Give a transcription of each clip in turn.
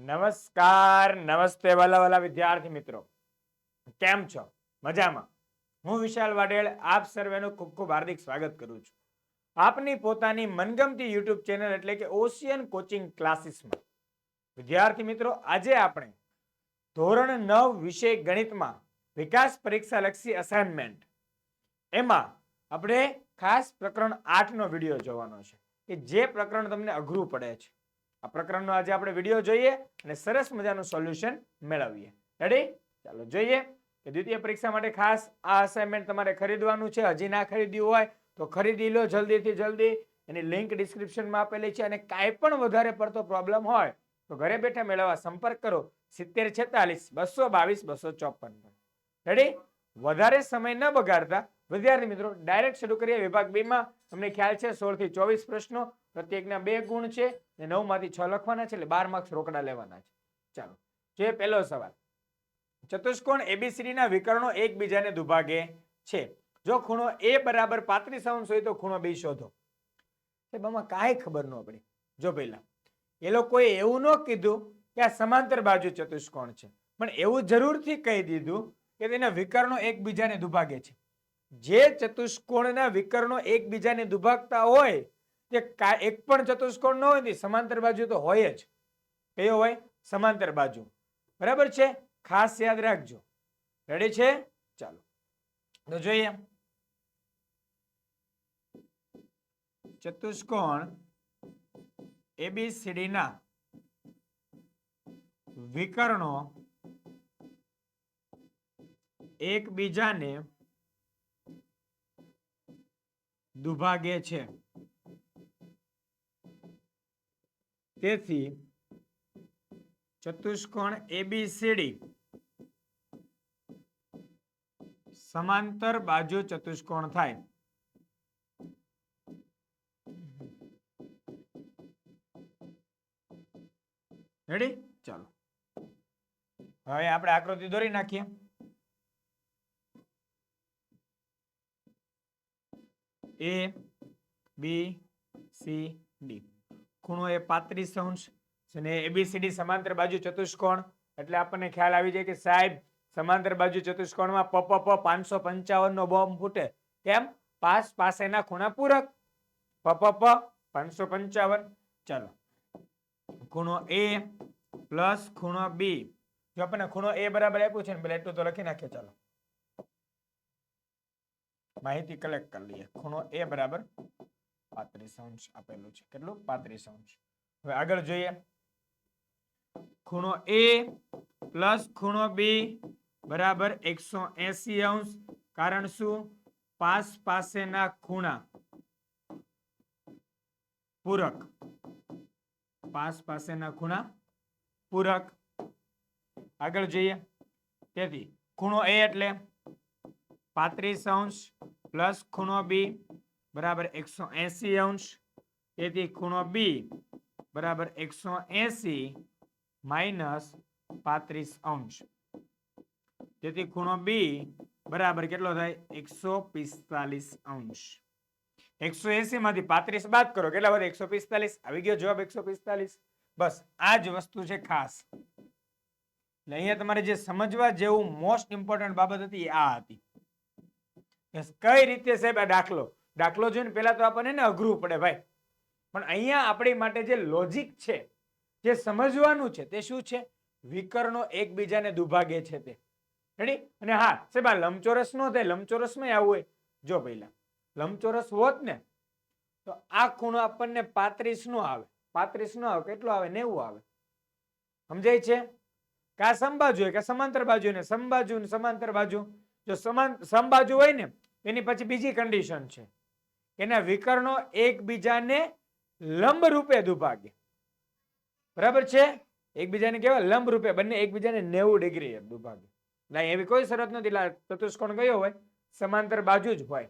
નમસ્કાર, નમસ્તે વાલા વાલા વિદ્યાર્થી મિત્રો. કેમ છો? મજામાં? હું વિશાલ વાડેલ આપ સર્વેનું ખૂબ ખૂબ હાર્દિક સ્વાગત કરું છું. આપની પોતાની મનગમતી યુટ્યુબ ચેનલ એટલે કે ઓશિયન કોચિંગ ક્લાસીસમાં. વિદ્યાર્થી મિત્રો, આજે આપણે ધોરણ નવ વિષય ગણિતમાં વિકાસ પરીક્ષા લક્ષી અસાઇનમેન્ટ એમાં આપણે ખાસ પ્રકરણ આઠનો વીડિયો જોવાનો છે, કે જે પ્રકરણ તમને અઘરું પડે છે. આ પ્રકરણનો આજે આપણે વીડિયો જોઈએ અને સરસ મજાનું સોલ્યુશન મેળવીએ. રેડી ચાલો જોઈએ કે દ્વિતીય પરીક્ષા માટે ખાસ આ અસાઇનમેન્ટ તમારે ખરીદવાનું છે. હજી ના ખરીદ્યું હોય તો ખરીદી લો જલ્દીથી જલ્દી. એની લિંક ડિસ્ક્રિપ્શનમાં આપેલી છે અને કાંઈ પણ વધારે પડતો પ્રોબ્લેમ હોય તો ઘરે બેઠા મેળવવા સંપર્ક કરો. સિત્તેર છેતાલીસ, બસો બાવીસ, બસો ચોપન. રેડી વધારે સમય ન બગાડતા વિદ્યાર્થી મિત્રો ડાયરેક્ટ શરૂ કરીએ વિભાગ બીમાં તમને ખ્યાલ છે, સોળથી ચોવીસ પ્રશ્નો. પ્રત્યેકના બે ગુણ છે, ને નવમાંથી છ લખવાના છે, એટલે બાર માર્ક્સ રોકડા લેવાના છે. ચાલો, જે પહેલો સવાલ. ચતુષ્કોણ એબીસીડી ના વિકર્ણો એકબીજાને દુભાગે છે. જો ખૂણો એ બરાબર પાંત્રીસ અંશ હોય તો ખૂણો બી શોધો. સાહેબ, આમાં કાંઈ ખબર ન પડી. જો પહેલા, એ લોકોએ એવું ન કીધું કે આ સમાંતર બાજુ ચતુષ્કોણ છે. પણ એવું જરૂરથી કહી દીધું કે તેના વિકર્ણો એકબીજાને દુભાગે છે. જે ચતુષ્કોણના વિકર્ણો એકબીજાને દુભાગતા હોય, તે એક પણ ચતુષ્કોણ ન હોય ને સમાંતર બાજુ તો હોય જ. કયો હોય? સમાંતર બાજુ. બરાબર છે? ખાસ યાદ રાખજો. રેડી છે? ચાલો. તો જોઈએ. ચતુષ્કોણ એબીસીડીના વિકર્ણો એકબીજાને દુભાગે છે. તેથી ચતુષ્કોણ એબીસીડી સમાંતર બાજુ ચતુષ્કોણ થાય. રેડી ચાલો. હવે આપણે આકૃતિ દોરી નાખીએ. એ બી સી ડી ખૂણો એ પાંત્રીસ અંશ અને એબીસીડી સમાંતર બાજુ ચતુષ્કોણ. એટલે આપણને ખ્યાલ આવી જાય કે સાહેબ, સમાંતર બાજુ ચતુષ્કોણમાં પ પ પાંચસો પંચાવન નો બોમ્બ ફૂટે. કેમ? પાસ, પાસેના ખૂણા પૂરક. પ પ પાંચસો પંચાવન. ચાલો. ખૂણો એ પ્લસ ખૂણો બી જો આપણને ખૂણો એ બરાબર આપ્યું છે ને, પેલા એટલું તો લખી નાખીએ, ચાલો. માહિતી કલેક્ટ કરી લઈએ. ખૂણો એ બરાબર પાંત્રીસ અંશ આપેલું છે. કેટલું? પાંત્રીસ અંશ. હવે આગળ જોઈએ. ખૂણો એ પ્લસ ખૂણો બી બરાબર એકસો એસી અંશ. કારણ શું? પાસ પાસેના ખૂણા. પૂરક. પાસ પાસેના ખૂણા. પૂરક. આગળ જોઈએ. તેથી, ખૂણો એ એટલે પાંત્રીસ અંશ પ્લસ ખૂણો બી બરાબર એકસો એસી અંશ. તેથી ખૂણો બી બરાબર એકસો એસી માઇનસ પાંત્રીસ અંશ. તેથી ખૂણો બી બરાબર કેટલો થાય? એકસો પિસ્તાલીસ અંશ. એકસો એસી માંથી પાંત્રીસ બાદ કરો. કેટલા વધે? એકસો પિસ્તાલીસ. આવી ગયો જવાબ એકસો પિસ્તાલીસ. બસ આ જ વસ્તુ છે ખાસ. એટલે અહીંયા તમારે જે સમજવા જેવું મોસ્ટ ઇમ્પોર્ટન્ટ બાબત હતી એ આ હતી. Yes, કઈ રીતે સાહેબ આ દાખલો? દાખલો જોઈને પહેલાં તો આપણને અઘરું પડે ભાઈ. પણ અહીંયા આપણી માટે જે લોજિક છે, જે સમજવાનું છે, તે શું છે? વિકર્ણો એકબીજાને દુભાગે છે તે. રેડી અને હા, સાહેબ આ લંબચોરસ નો થાય લંબચોરસમાં આવું હોય. જો પહેલા, લંબચોરસ હોત ને, તો આ ખૂણો આપણને પાંત્રીસ નો આવે. પાંત્રીસ નો આવે, કેટલો આવે? નેવું આવે. સમજાય છે? કે આ સમબાજુ હોય, કે સમાંતર બાજુ ને, સમબાજુ ને સમાંતર બાજુ. જો સમાન, સમબાજુ હોય ને એની પછી બીજી કન્ડિશન છે. એના વિકર્ણો એકબીજાને લંબ રૂપે દુભાગે બરાબર છે? એકબીજાને કેવા? લંબ રૂપે બંને એકબીજાને નેવું ડિગ્રી દુભાગે ના, એવી કોઈ શરત નથી ચતુષ્કોણ કયો હોય? સમાંતર બાજુ જ હોય.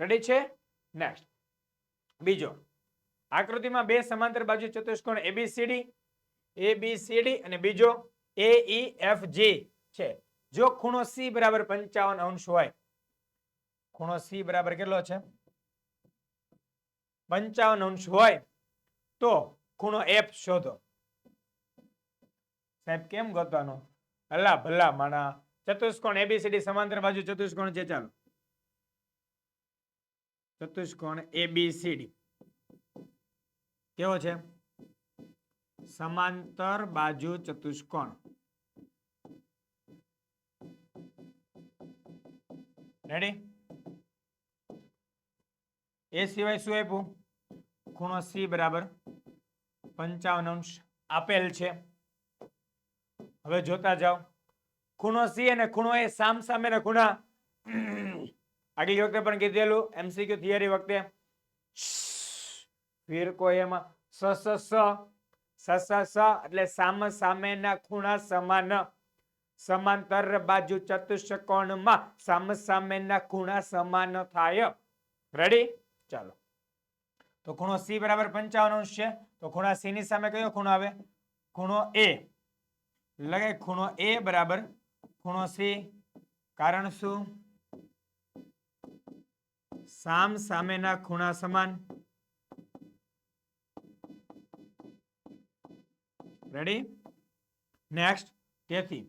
રેડી છે? નેક્સ્ટ બીજો. આકૃતિમાં બે સમાંતર બાજુ ચતુષ્કોણ એબીસીડી એબીસીડી અને બીજો એ ઈ એફ જી છે. જો ખૂણો સી બરાબર પંચાવન અંશ હોય ખૂણો સી બરાબર કેટલો છે? પંચાવન અંશ હોય તો ખૂણો એફ શોધો. સાહેબ, કેમ ગોતવાનો? અલ્લા ભલા માણા. ચતુષ્કોણ એબીસીડી સમાંતર બાજુ ચતુષ્કોણ છે, ચાલો. ચતુષ્કોણ એબીસીડી કેવો છે? સમાંતર બાજુ ચતુષ્કોણ. રેડી એ સિવાય શું આપ્યું? ખૂણો સી બરાબર પંચાવન અંશ આપેલ છે. હવે જોતા જાઓ. ખૂણો સી અને ખૂણો એ સામ સામેના ખૂણા. આગલી વખતે પણ કીધેલું એમસીક્યુ થિયરી વખતે. ફિરકો એમાં સ સ સ સ સ સ એટલે સામ સામેના ખૂણા સમાન. સમાંતર બાજુ ચતુષ્કોણમાં સામ સામેના ખૂણા સમાન થાય. રેડી ચાલો. તો ખૂણો સી બરાબર પંચાવન અંશ છે. તો ખૂણા સી ની સામે કયો ખૂણો આવે? ખૂણો એ લગે ખૂણો એ બરાબર. ખૂણો સી કારણ શું? સામ સામેના ખૂણા સમાન. રેડી નેક્સ્ટ તેથી.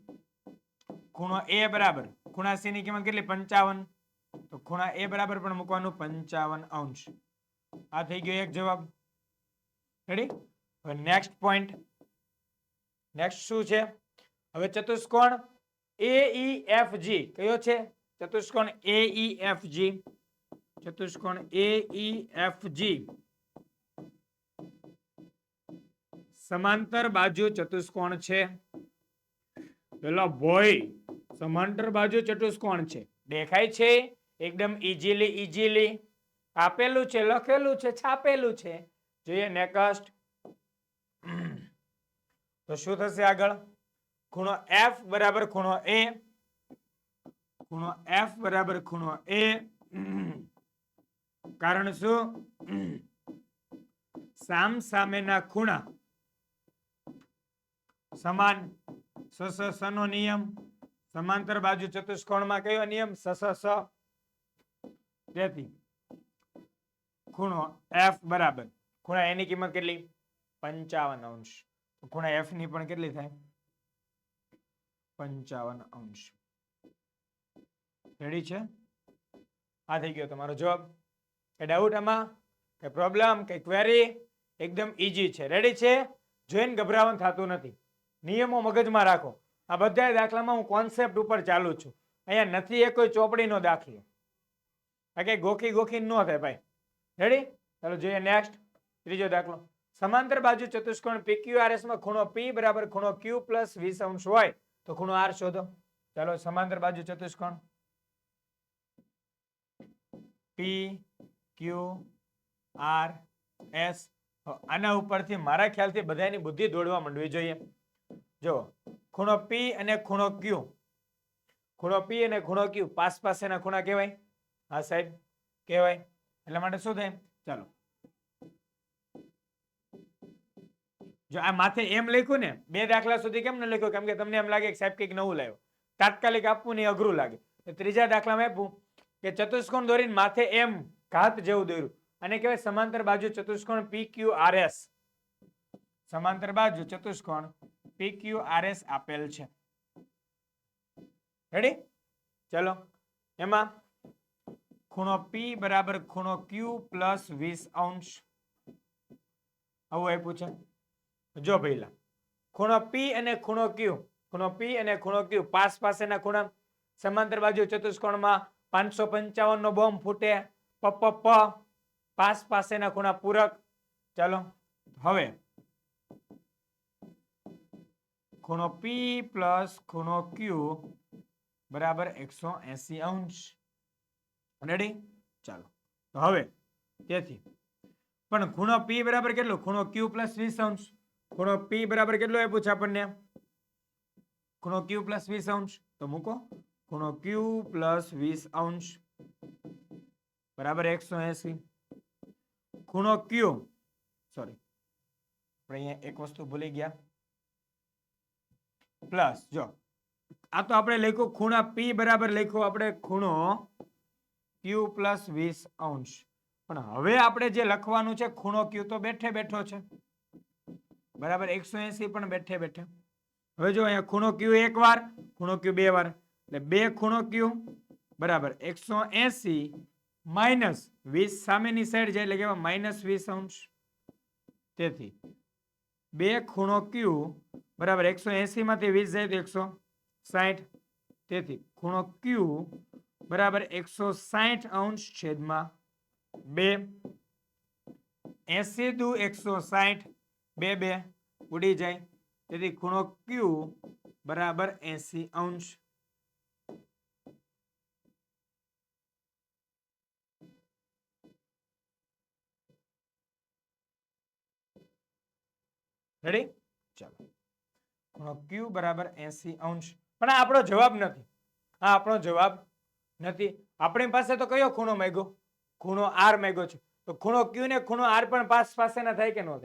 ખૂણો એ બરાબર. ખૂણા સી ની કિંમત કેટલી? પંચાવન. તો ખૂણા એ બરાબર પણ મૂકવાનું પંચાવન અંશ. આ થઈ ગયો એક જવાબ. રેડી હવે નેક્સ્ટ પોઈન્ટ નેક્સ્ટ શું છે? હવે ચતુષ્કોણ એ ઈ એફ જી કયો છે? ચતુષ્કોણ એ ઈ એફ જી ચતુષ્કોણ એ ઈ એફ જી સમાંતર બાજુ ચતુષ્કોણ છે. પેલા ભોય, સમાંતર બાજુ ચતુષ્કોણ છે. દેખાય છે? એકદમ ઇઝીલી ઇઝીલી આપેલું છે, લખેલું છે, છાપેલું છે. જોઈએ નેક્સ્ટ તો શું થશે આગળ? ખૂણો એફ બરાબર ખૂણો એ ખૂણો એફ બરાબર ખૂણો એ કારણ શું? સામ સામેના ખૂણા સમાન સસ સ સ નો નિયમ. સમાંતર બાજુ ચતુષ્કોણમાં કયો નિયમ? સ સ સ. તેથી ખૂણો એફ બરાબર. ખૂણા એની કિંમત કેટલી? પંચાવન અંશ. ખૂણા એફની પણ કેટલી થાય? પંચાવન અંશ. રેડી છે? આ થઈ ગયો તમારો જવાબ. કે ડાઉટ આમાં? કે પ્રોબ્લેમ કે ક્વેરી એકદમ ઈઝી છે. રેડી છે? જોઈને ગભરાવાનું થતું નથી. નિયમો મગજમાં રાખો. આ બધા દાખલામાં હું કોન્સેપ્ટ ઉપર ચાલુ છું. અહીંયા નથી એ કોઈ ચોપડીનો દાખલો. કઈ ગોખી ગોખી ન થાય ભાઈ. રેડી ચાલો જોઈએ નેક્સ્ટ ત્રીજો દાખલો. સમાંતર બાજુ ચતુષ્કોણ PQRS માં ખૂણો P બરાબર ખૂણો Q પ્લસ વીસ અંશ હોય તો ખૂણો R શોધો. ચાલો સમાંતર બાજુ ચતુષ્કોણ. P Q R S. આના ઉપરથી મારા ખ્યાલથી બધાની બુદ્ધિ દોડવા માંડવી જોઈએ. જો, ખૂણો P અને ખૂણો Q. ખૂણો P અને ખૂણો Q પાસ પાસેના ખૂણા કહેવાય. હા, સાહેબ, કહેવાય. એટલા માટે શું થાય? ચાલો. જો આ માથે એમ લખ્યું ને, બે દાખલા સુધી કેમ ન લખ્યું? કેમ કે તમને એમ લાગે કે સાહેબ કંઈક નવું લાવ્યો. તાત્કાલિક આપવું ને અઘરું લાગે. તો ત્રીજા દાખલામાં આપ્યું કે ચતુષ્કોણ દોરીને માથે એમ ઘાત જેવું દોર્યું. અને કહેવાય સમાંતર બાજુ ચતુષ્કોણ પી ક્યુ આર એસ સમાંતર બાજુ ચતુષ્કોણ પી ક્યુ આર એસ આપેલ છે. રેડી ચલો. એમાં ખૂણો પી બરાબર ખૂણો ક્યુ પ્લસ વીસ અંશ. આવું આપ્યું છે. જો પહેલા. ખૂણો પી અને ખૂણો ક્યુ ખૂણો પી અને ખૂણો ક્યુ પાસ પાસેના ખૂણા. સમાંતર બાજુ ચતુષ્કોણમાં પાંચસો પંચાવન નો બોમ્બ ફૂટે. પ પ પાસ પાસેના ખૂણા પૂરક. ચાલો. હવે. ખૂણો પી પ્લસ ખૂણો ક્યુ બરાબર એકસો એસી અંશ. રેડી ચાલો. તો હવે, તેથી. પણ ખૂણો પી બરાબર કેટલું? ખૂણો ક્યુ પ્લસ વીસ અંશ ખૂણો પી બરાબર કેટલો એ છે આપણને? ખૂણો ક્યુ પ્લસ વીસ અંશ તો મૂકો. ખૂણો ક્યુ પ્લસ વીસ અંશ બરાબર એકસો એસી. ખૂણો ક્યુ સોરી આપણે અહીંયા એક વસ્તુ ભૂલી ગયા. પ્લસ જો. આ તો આપણે લખ્યું, ખૂણા પી બરાબર લખ્યું આપણે ખૂણો ક્યુ પ્લસ વીસ અંશ. પણ હવે આપણે જે લખવાનું છે, ખૂણો ક્યુ તો બેઠે બેઠો છે. બરાબર? એકસો એસી પણ બેઠે બેઠે. હવે જો અહીંયા ખૂણો ક્યુ એક વાર, ખૂણો ક્યુ બે વાર. એટલે બે ખૂણો ક્યુ બરાબર? એકસો એસી માઇનસ વીસ સામેની સાઈડ જાય એટલે કેવા? માઇનસ વીસ અંશ. તેથી બે ખૂણો ક્યુ બરાબર? એકસો એસી માંથી વીસ જાય તો એકસો સાઈઠ. તેથી ખૂણો ક્યુ બરાબર એકસો સાઠ અંશ છેદમાં બે. એસી દુ એકસો સાઠ, બે બે, ઉડી જાય. તેથી ખૂણો ક્યુ બરાબર એસી અંશ. રેડી ચાલો. ખૂણો ક્યુ બરાબર એસી અંશ. પણ આપણો જવાબ નથી. આ આપણો જવાબ નથી. આપણી પાસે તો કયો ખૂણો માંગ્યો? ખૂણો આર માંગ્યો છે. તો ખૂણો ક્યુ ને ખૂણો આર પણ પાસ પાસેના થાય કે ન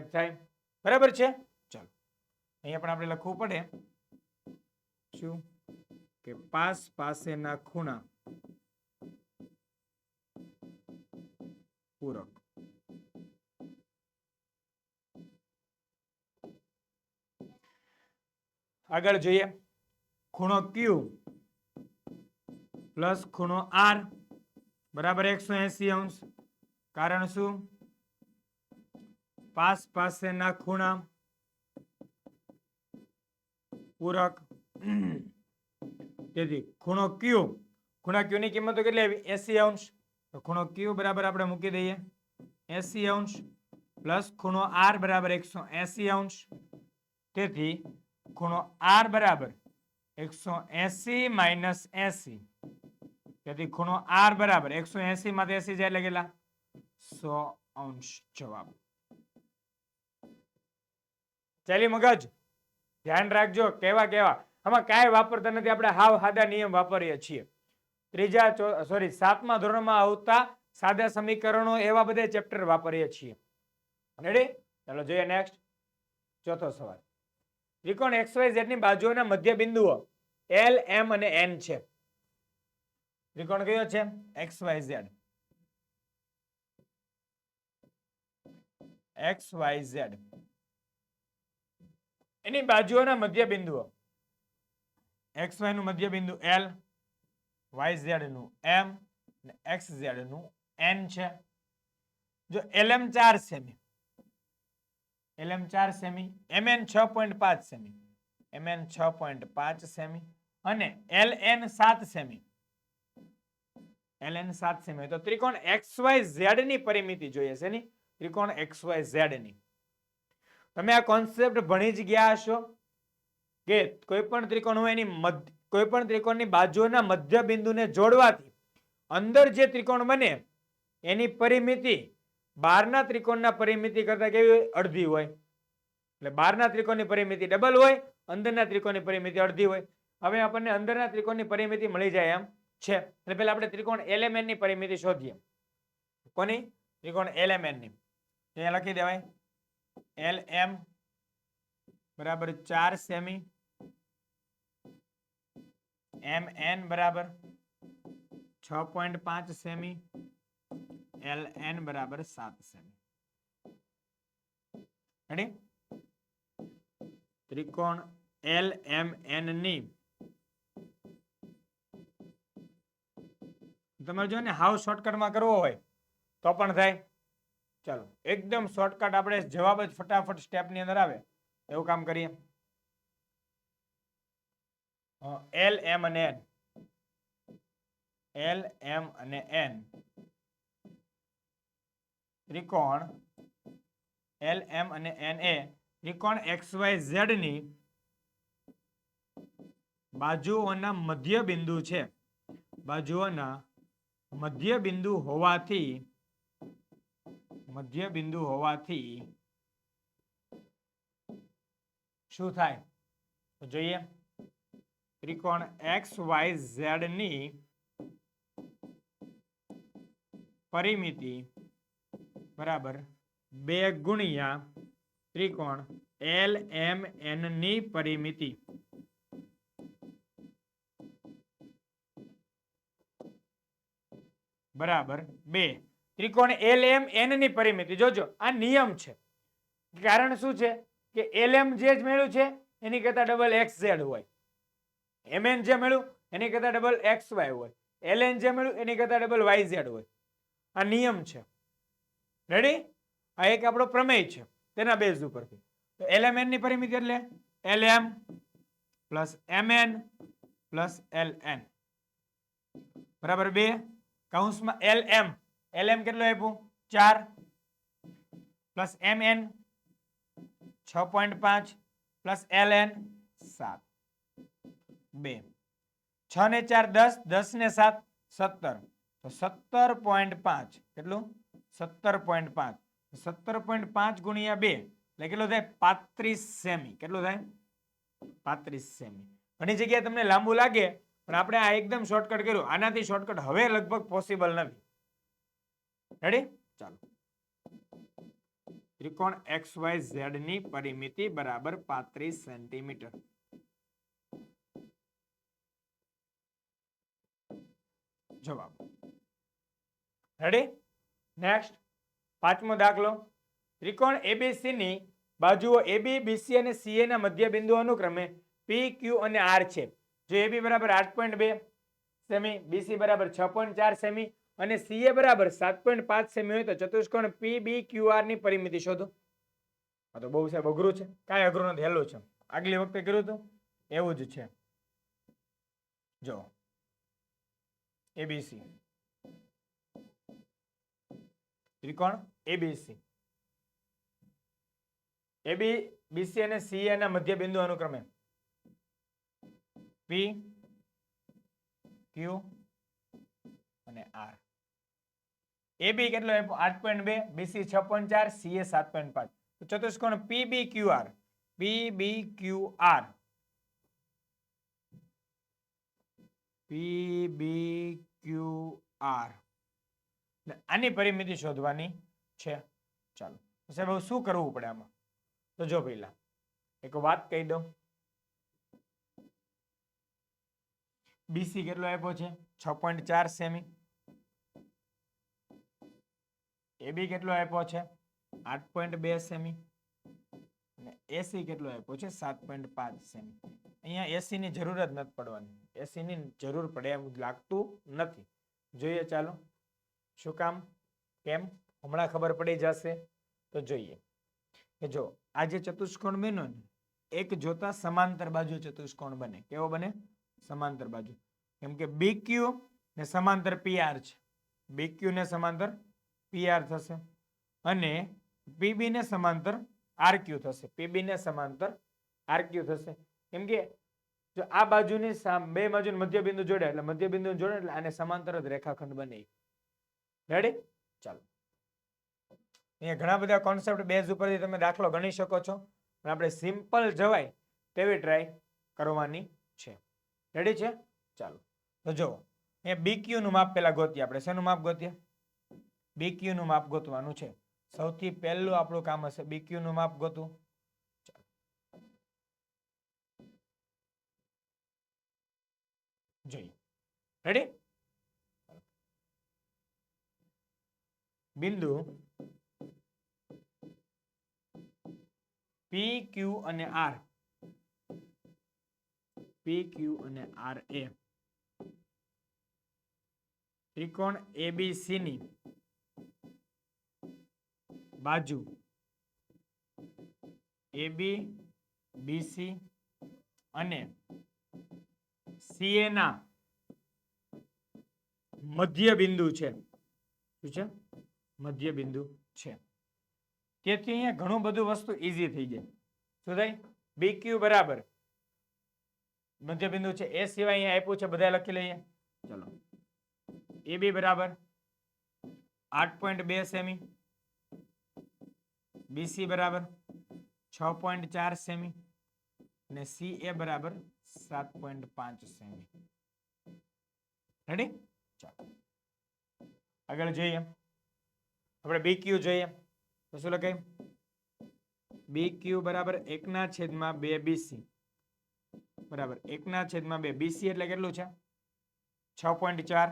થાય? બરાબર છે? ચાલો. અહીંયા પણ આપણે લખવું પડે. શું? કે પાસ પાસેના ખૂણા પૂરક. આગળ જોઈએ. ખૂણો ક્યુ પ્લસ ખૂણો આર બરાબર એકસો એસી અંશ. કારણ શું? પાસ પાસેના ખૂણા પૂરક. તેથી ખૂણો ક્યુ ખૂણા ક્યુ ની કિંમતો કેટલી આવી? એસી અંશ. ખૂણો ક્યુ બરાબર આપણે મૂકી દઈએ. એસી અંશ પ્લસ ખૂણો આર બરાબર એકસો એસી અંશ. તેથી ખૂણો આર બરાબર એકસો એસી માઇનસ એસી. તેથી ખૂણો આર બરાબર એકસો એસી માંથી એસી જાય કેટલા? સો અંશ જવાબ. ચાલી મગજ? ધ્યાન રાખજો, કેવા કેવા. આમાં કાંઈ વાપરતા નથી, આપણે હાવ સાદા નિયમ વાપરીએ છીએ. ત્રીજા સોરી સાતમા ધોરણમાં આવતા સાદા સમીકરણો એવા બધા ચેપ્ટર વાપરીએ છીએ. રેડી ચાલો જોઈએ નેક્સ્ટ ચોથો સવાલ. ત્રિકોણ એક્સ વાય ઝેડની બાજુઓના મધ્ય બિંદુઓ એલ એમ અને એન છે. ત્રિકોણ કયો છે? X Y Z. X Y Z. એની બાજુઓના મધ્ય બિંદુઓ એક્સ વાયનું મધ્ય બિંદુ એલ, વાય ઝેડનું એમ અને એક્સ ઝેડનું એન છે. જો એલએમ ચાર સેમી. એલએમ ચાર સેમી એમએન છ પોઈન્ટ પાંચ સેમી. એમએન છ પોઈન્ટ પાંચ સેમી અને એલ એન સાત સેમી. એલ એન સાત સેમી તો ત્રિકોણ એક્સ વાય ઝેડની પરિમિતિ જોઈએ છે ની ત્રિકોણ એક્સ વાય ઝેડની. તમે આ કોન્સેપ્ટ ભણી જ ગયા હશો કે કોઈ પણ ત્રિકોણ હોય એની મધ્ય, કોઈ પણ ત્રિકોણની બાજુઓના મધ્ય બિંદુને જોડવાથી અંદર જે ત્રિકોણ બને, એની પરિમિતિ બહારના ત્રિકોણના પરિમિતિ કરતા કેવી હોય? અડધી હોય. એટલે બહારના ત્રિકોણની પરિમિતિ ડબલ હોય, અંદરના ત્રિકોણની પરિમિતિ અડધી હોય. હવે આપણને અંદરના ત્રિકોણની પરિમિતિ મળી જાય એમ. છે. એટલે પહેલા આપણે ત્રિકોણ એલેમેનની પરિમિતિ શોધીએ. કોની? ત્રિકોણ એલેમેનની. અહીંયા લખી દેવાય. એલ એમ બરાબર ચાર સેમી. એમ એન બરાબર છ પોઈન્ટ પાંચ સેમી. એલ એન બરાબર સાત સેમી. રેડી ત્રિકોણ એલ એમ એનની. તમારે જો ને હાવ શોર્ટકટમાં કરવો હોય, તો પણ થાય. ચાલો, એકદમ શોર્ટકટ આપણે જવાબ જ ફટાફટ સ્ટેપની અંદર આવે. એવું કામ કરીએ. એલ એમ અને એન એલ એમ અને એન ત્રિકોણ એલ એમ અને એન એ ત્રિકોણ એક્સ વાય ઝેડની બાજુઓના મધ્ય બિંદુ છે. બાજુઓના મધ્ય બિંદુ હોવાથી મધ્ય બિંદુ હોવાથી શું થાય? તો જોઈએ. ત્રિકોણ એક્સ વાય ઝેડની પરિમિતિ બરાબર બે ગુણ્યા ત્રિકોણ એલ એમ એનની પરિમિતિ. બરાબર. બે. ત્રિકોણ એલ એમ એનની પરિમિતિ. જોજો, આ નિયમ છે. કારણ શું છે? કે એલ એમ જે જ મેળવ્યું છે, એની કરતા ડબલ એક્સ ઝેડ હોય. એમએન જે મળ્યું, એની કરતા ડબલ એક્સ વાય હોય. એલ એન જે મળ્યું, એની કરતા ડબલ વાય ઝેડ હોય. આ નિયમ છે. રેડી આ એક આપણો પ્રમેય છે. તેના બેઝ ઉપરથી. તો એલએમએનની પરિમિતિ એટલે? L M plus M N plus L N બરાબર, બે? કૌંસમાં એલએમ એલએમ કેટલું આપ્યું? ચાર. પ્લસ એમ એન છ પોઈન્ટ પાંચ. પ્લસ એલ એન સાત. બે. છ ને ચાર દસ દસ ને સાત, સત્તર. તો સત્તર પોઈન્ટ પાંચ. કેટલું? સત્તર પોઈન્ટ પાંચ. સત્તર પોઈન્ટ પાંચ ગુણ્યા બે. એટલે કેટલું થાય? પાંત્રીસ સેમી. કેટલું થાય? પાંત્રીસ સેમી. ઘણી જગ્યાએ તમને લાંબુ લાગે પણ આપણે આ એકદમ શોર્ટકટ કર્યું. આનાથી શોર્ટકટ હવે લગભગ પોસિબલ નથી. રેડી ચાલો. ત્રિકોણ એક્સ વાય ઝેડની પરિમિતિ બરાબર પાંત્રીસ સેન્ટીમીટર જવાબ. રેડી નેક્સ્ટ પાંચમો દાખલો. ત્રિકોણ એબીસી ની બાજુઓ એબી બીસી અને સીએ ના મધ્ય બિંદુ અનુક્રમે પી ક્યુ અને આર છે. જો એબી બરાબર આઠ પોઈન્ટ બે સેમી બીસી બરાબર છ પોઈન્ટ ચાર સેમી અને સીએ બરાબર સાત પોઈન્ટ પાંચ સેમી હોય તો ચતુષ્કોણ પી બી ની પરિમિતિ શોધો. આ તો બહુ સાહેબ અઘરું છે. કાંઈ અઘરું નથી, હેલું છે. આગલી વખતે કર્યું હતું? એવું જ છે. જો. એબીસી ત્રિકોણ A B C A B B C અને સી ના મધ્ય બિંદુ અનુક્રમે. પી ક્યુ અને આર એબી કેટલો આપ્યો? આઠ પોઈન્ટ બે બીસી છ પોઈન્ટ ચાર સીએ સાત પોઈન્ટ પાંચ. તો ચતુષ્કોણ P B Q R P B Q R P Q આની પરિમિતિ શોધવાની છે. ચાલો. સાહેબ, હવે શું કરવું પડે આમાં? તો જો પહેલા, એક વાત કહી દઉં. બીસી કેટલો આપ્યો છે? છ પોઈન્ટ ચાર સેમી એબી કેટલો આપ્યો છે? આઠ પોઈન્ટ બે સેમી અને એસી કેટલો આપ્યો છે? સાત પોઈન્ટ પાંચ સેમી અહીંયા એસી ની જરૂર જ નથી પડવાની. એસી ની જરૂર પડે એમ લાગતું નથી. જોઈએ ચાલો. શું કામ? કેમ? હમણાં ખબર પડી જશે. તો જોઈએ. કે જો, આ જે ચતુષ્કોણ બન્યો ને, એક જોતા સમાંતર બાજુ ચતુષ્કોણ બને. કેવો બને? સમાંતર બાજુ. કેમ કે બી ક્યુ ને સમાંતર પીઆર છે. બી ક્યુ ને સમાંતર પીઆર થશે અને પીબી ને સમાંતર આર ક્યુ થશે. પીબી ને સમાંતર આર ક્યુ થશે. કેમ કે જો આ બાજુની બે બાજુ મધ્ય બિંદુ જોડે, એટલે મધ્ય બિંદુ જોડે, એટલે આને સમાંતર જ રેખાખંડ બને. રેડી ચાલો. અહીંયા ઘણા બધા કોન્સેપ્ટ બેઝ ઉપરથી તમે દાખલો ગણી શકો છો. પણ આપણે સિમ્પલ જવાય તેવી ટ્રાય કરવાની છે. રેડી છે? ચાલો. તો જો એ બીક્યુ નું માપ પહેલા ગોતીએ આપણે. શેનું માપ ગોતીએ? બીક્યુ નું માપ ગોતવાનું છે. સૌથી પહેલું આપણું કામ હશે બીક્યુ નું માપ ગોતવું. જોઈએ. રેડી બિંદુ પી ક્યુ અને આર પી ક્યુ અને આર એ ત્રિકોણ એબીસી ની બાજુ એબી બીસી અને સીએ ના મધ્ય બિંદુ છે. શું છે? મધ્ય બિંદુ છે. તેથી અહીંયા ઘણું બધું વસ્તુ ઈઝી થઈ જાય શું થાય બી ક્યુ બરાબર. મધ્ય બિંદુ છે એ સિવાય અહીંયા આપ્યું છે બધા લખી લઈએ. ચલો. એ બી બરાબર. આઠ પોઈન્ટ બે સેમી. બીસી બરાબર. છ પોઈન્ટ ચાર સેમી. અને સી એ બરાબર સાત પોઈન્ટ પાંચ સેમી. રેડી ચાલો. આગળ જોઈએ. આપણે બી ક્યુ જોઈએ. તો શું લખાય? બી ક્યુ બરાબર એકના છેદમાં બે બીસી બરાબર. એકના છેદમાં બે. બીસી એટલે કેટલું છે? છ પોઈન્ટ ચાર.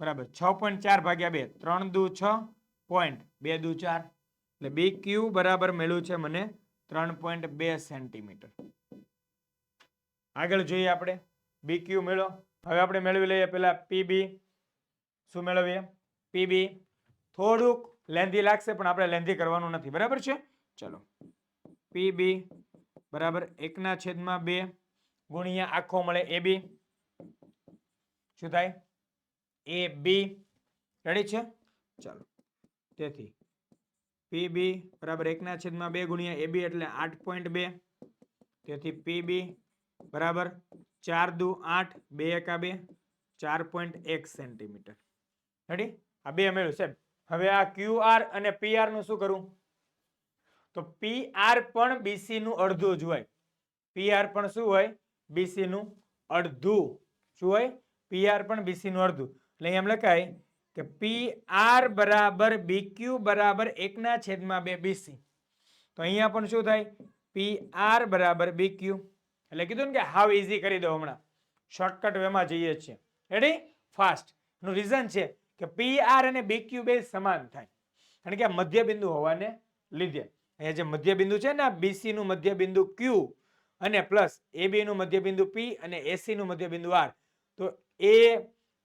બરાબર. છ પોઈન્ટ ચાર ભાગ્યા બે. ત્રણ દુ છ પોઈન્ટ. બે દુ ચાર. એટલે બી ક્યુ બરાબર મળ્યું છે મને ત્રણ પોઈન્ટ બે સેન્ટીમીટર. આગળ જોઈએ આપણે. બીક્યુ મેળો. હવે આપણે મેળવી લઈએ પેલા પીબી શું મેળવીએ? પીબી થોડુંક લેન્ધી લાગશે, પણ આપણે લેન્ધી કરવાનું નથી. બરાબર છે? ચલો. પીબી બરાબર? એકના છેદમાં બે ગુણ્યા આખો મળે એ બી. શું થાય? એ બી. રેડી છે? ચાલો. તેથી પીબી બરાબર એકના છેદમાં બે ગુણ્યા એ બી એટલે આઠ પોઈન્ટ બે. તેથી પીબી બરાબર ચાર દુ આઠ બે એકા બે, ચાર પોઈન્ટ એક સેન્ટીમીટર રેડી આ બે મેળવ્યું, સાહેબ. હવે આ ક્યુ આર અને પી આરનું શું કરવું તો પી આર પણ બીસી નું અડધું જ હોય. પી આર પણ શું હોય? બીસી નું અડધું શું હોય. પી આર પણ બીસી નું અડધું. એટલે એમ લખાય કે પી આર બરાબર બીક્યુ બરાબર એકના છેદમાં બે બીસી તો અહીંયા પણ શું થાય? પી આર બરાબર બીક્યુ એટલે કીધું ને કે હાવ ઇઝી કરી દો હમણાં. શોર્ટકટ વેમાં જઈએ છીએ. રેડી ફાસ્ટ એનું રીઝન છે કે પી આર અને બીક્યુ બે સમાન થાય. કારણ કે આ મધ્યબિંદુ હોવાને લીધે. અહીંયા જે મધ્યબિંદુ છે ને બીસી નું મધ્યબિંદુ ક્યુ અને પ્લસ એ બી નું મધ્યબિંદુ પી અને એસી નું મધ્યબિંદુ આર તો એ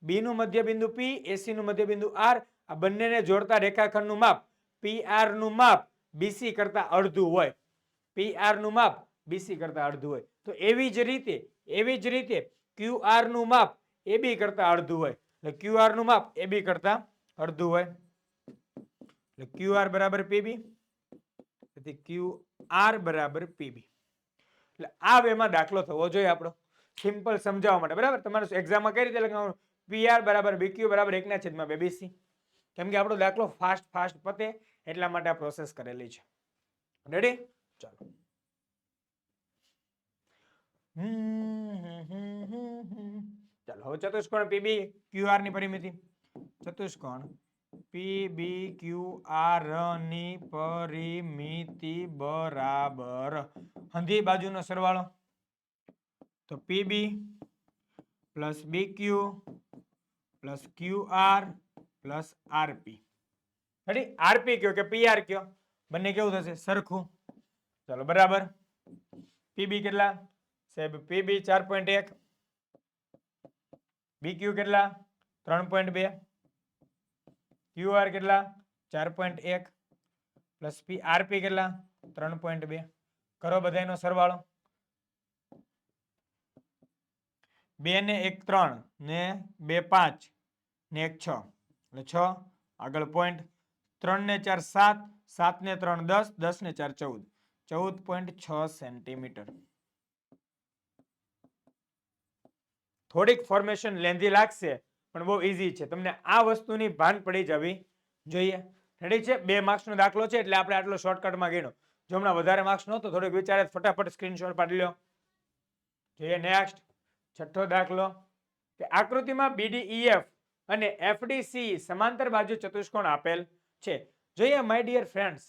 બી નું મધ્યબિંદુ પી એસી નું મધ્યબિંદુ આર આ બંનેને જોડતા રેખાખંડનું માપ પી આરનું માપ બીસી કરતા અડધું હોય. પી આરનું માપ બીસી કરતા અડધું હોય. તો એવી જ રીતે, એવી જ રીતે ક્યુ આરનું માપ એ બી કરતા અડધું હોય. એટલે ક્યુ આરનું માપ એ બી કરતા અડધું હોય. એટલે ક્યુ આર બરાબર પીબી તેથી ક્યુ આર બરાબર પીબી એટલે આ વેમાં દાખલો થવો જોઈએ આપણો. સિમ્પલ સમજાવવા માટે, બરાબર? તમારે એક્ઝામમાં કઈ રીતે લખવાનું? પીઆર બરાબર બીક્યુ બરાબર, એકના છેદમાં બે બીસી કેમ કે આપણો દાખલો ફાસ્ટ ફાસ્ટ પતે, એટલા માટે આ પ્રોસેસ કરેલી છે. રેડી ચાલો. ચાલો, હવે ચતુષ્કોણ પીબી ક્યુઆરની પરિમિતિ? ચતુષ્કોણ પીબી ક્યુ આરની પરિમિતિ બરાબર. હંધી બાજુનો સરવાળો. તો P B plus B Q plus Q R plus R P ready R P કયો કે પીઆર કયો? બંને કેવું થશે? સરખું. ચાલો, બરાબર. પીબી કેટલા? સાહેબ પીબી ચાર પોઈન્ટ એક. બીક્યુ કેટલા? ત્રણ પોઈન્ટ બે. ક્યુઆર કેટલા? ચાર પોઈન્ટ એક પ્લસ પી આરપી કેટલા? ત્રણ પોઈન્ટ બે. કરો બધાનો સરવાળો. બે ને એક ત્રણ ને બે પાંચ ને એક છ. એટલે છ, આગળ પોઈન્ટ ત્રણ ને ચાર સાત સાત ને ત્રણ દસ દસ ને ચાર ચૌદ. ચૌદ પોઈન્ટ છ સેન્ટીમીટર થોડીક ફોર્મેશન લેન્ધી લાગશે. પણ બહુ ઇઝી છે. તમને આ વસ્તુની ભાન પડી જવી જોઈએ. રેડી છે? બે માર્ક્સનો દાખલો છે, એટલે આપણે આટલો શોર્ટકટમાં ગણો. જો હમણાં વધારે માર્ક્સ નહોતો, થોડોક વિચારે ફટાફટ સ્ક્રીનશોટ પાડી લો જોઈએ નેક્સ્ટ છઠ્ઠો દાખલો. કે આકૃતિમાં બીડીઈએફ અને એફડીસી સમાંતર બાજુ ચતુષ્કોણ આપેલ છે. જોઈએ માય ડિયર ફ્રેન્ડ્સ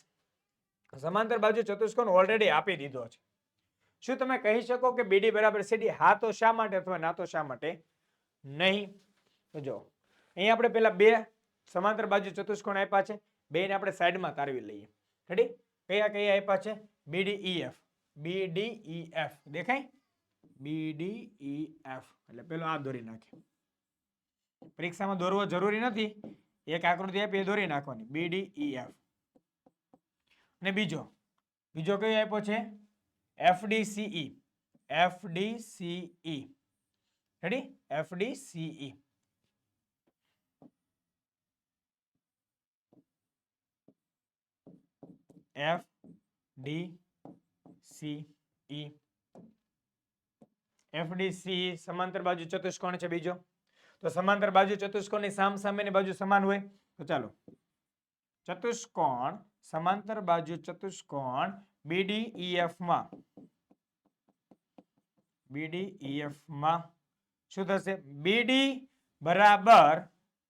સમાંતર બાજુ ચતુષ્કોણ ઓલરેડી આપી દીધો છે. શું તમે કહી શકો કે બીડી બરાબર સીડી હા તો શા માટે અથવા ના તો શા માટે? નહીં. જો, અહીંયા આપણે પેલા બે સમાંતર બાજુ ચતુષ્કોણ આપ્યા છે. બેને આપણે સાઈડમાં તારવી લઈએ. રેડી કયા કયા આપ્યા છે? બીડીઈએફ બીડીઈએફ દેખાય? બીડીઈએફ એટલે પેલો આ દોરી નાખે. પરીક્ષામાં દોરવો જરૂરી નથી. એક આકૃતિ આપી, એ દોરી નાખવાની. બીડીઈએફ અને બીજો. બીજો કયો આપ્યો છે? F D C E F D C E ready F D C E F D C E F D C સમાંતર બાજુ ચતુષ્કોણ છે બીજો. તો સમાંતર બાજુ ચતુષ્કોણની સામ સામેની બાજુ સમાન હોય, તો ચાલો. ચતુષ્કોણ સમાંતર બાજુ ચતુષ્કોણ બીડીઈએફમાં. બીડીઈએફમાં શું થશે? બીડી બરાબર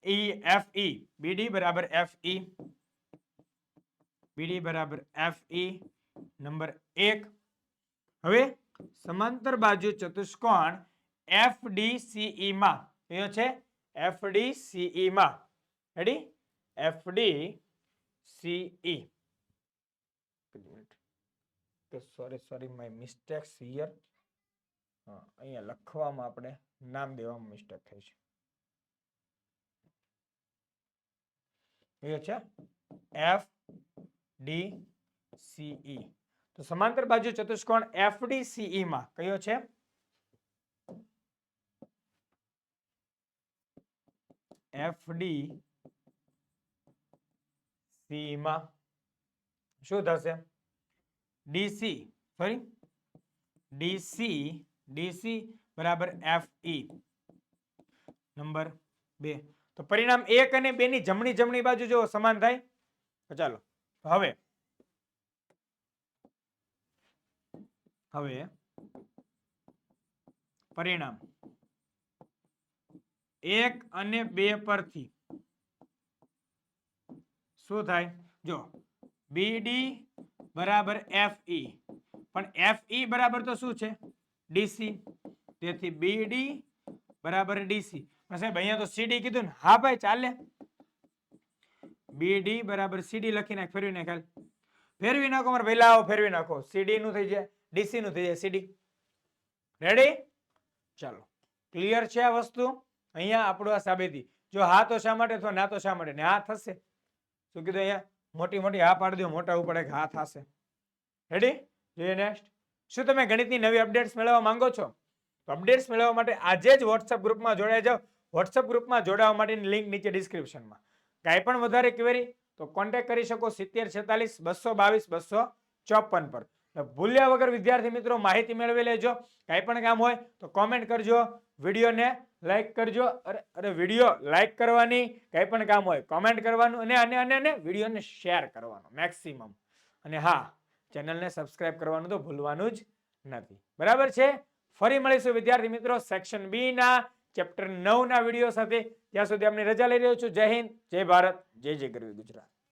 ઈ એફ ઈ બીડી બરાબર એફ ઈ બીડી બરાબર એફ ઈ નંબર એક હવે સમાંતર બાજુ ચતુષ્કોણ એફડીસીઈ માં, કયો છે? એફડીસીઈ માં. Ready F D C E કે sorry sorry my mistakes here હા, અહીંયા લખવામાં આપણે નામ દેવામાં મિસ્ટેક થઈ છે. એ છે? એફ ડી સીઈ તો સમાંતર બાજુ ચતુષ્કોણ એફડીસીઈ માં કયો છે? એફડી સી માં. શું થશે? D C sorry D C D C બરાબર એફ ઈ નંબર બે. તો પરિણામ એક અને બે ની જમણી જમણી બાજુ જો સમાન થાય, તો ચાલો. હવે. હવે. પરિણામ. એક અને બે પરથી. શું થાય? જો બીડી બરાબર એફ ઈ પણ એફ ઈ બરાબર તો શું છે? ડીસી તેથી બીડી બરાબર ડીસી સાહેબ, અહીંયા તો સીડી કીધું ને. હા ભાઈ, ચાલે. બીડી બરાબર સીડી લખી નાખ, ફેરવી નાખ ફેરવી નાખો, મારે પહેલા આવો ફેરવી નાખો. સીડી નું થઈ જાય ડીસી નું થઈ જાય સીડી રેડી ચાલો. ક્લિયર છે આ વસ્તુ? અહીંયા આપણું આ સાબેતી. જો હા તો શા માટે તો ના તો શા માટે? ને હા થશે. શું કીધું અહીંયા? મોટી મોટી હા પાડી દો, મોટા ઉપર એક હા થશે. રેડી જોઈએ નેક્સ્ટ શું તમે ગણિતની નવી અપડેટ્સ મેળવવા માંગો છો? તો અપડેટ્સ મેળવવા માટે આજે જ વોટ્સઅપ ગ્રુપમાં જોડાઈ જાઓ. વોટ્સઅપ ગ્રુપમાં જોડાવા માટેની લિંક નીચે ડિસ્ક્રિપ્શનમાં કાંઈ પણ વધારે ક્વેરી તો કોન્ટેક્ટ કરી શકો સિત્તેર છેતાલીસ, બસો બાવીસ, બસો ચોપન પર. ભૂલ્યા વગર વિદ્યાર્થી મિત્રો માહિતી મેળવી લેજો. કાંઈ પણ કામ હોય તો કોમેન્ટ કરજો, વિડીયોને લાઈક કરજો, અરે અરે, વીડિયો લાઈક કરવાની, કાંઈ પણ કામ હોય કોમેન્ટ કરવાનું અને અને અને અને વિડીયોને શેર કરવાનો મેક્સિમમ અને હા ચેનલને સબસ્ક્રાઇબ કરવાનું તો ભૂલવાનું જ નથી. બરાબર છે? ફરી મળીશું વિદ્યાર્થી મિત્રો સેક્શન બી ના ચેપ્ટર નવ ના વીડિયો સાથે. ત્યાં સુધી અમને રજા લઈ રહ્યો છું. જય હિન્દ, જય ભારત, જય જય ગરવી ગુજરાત.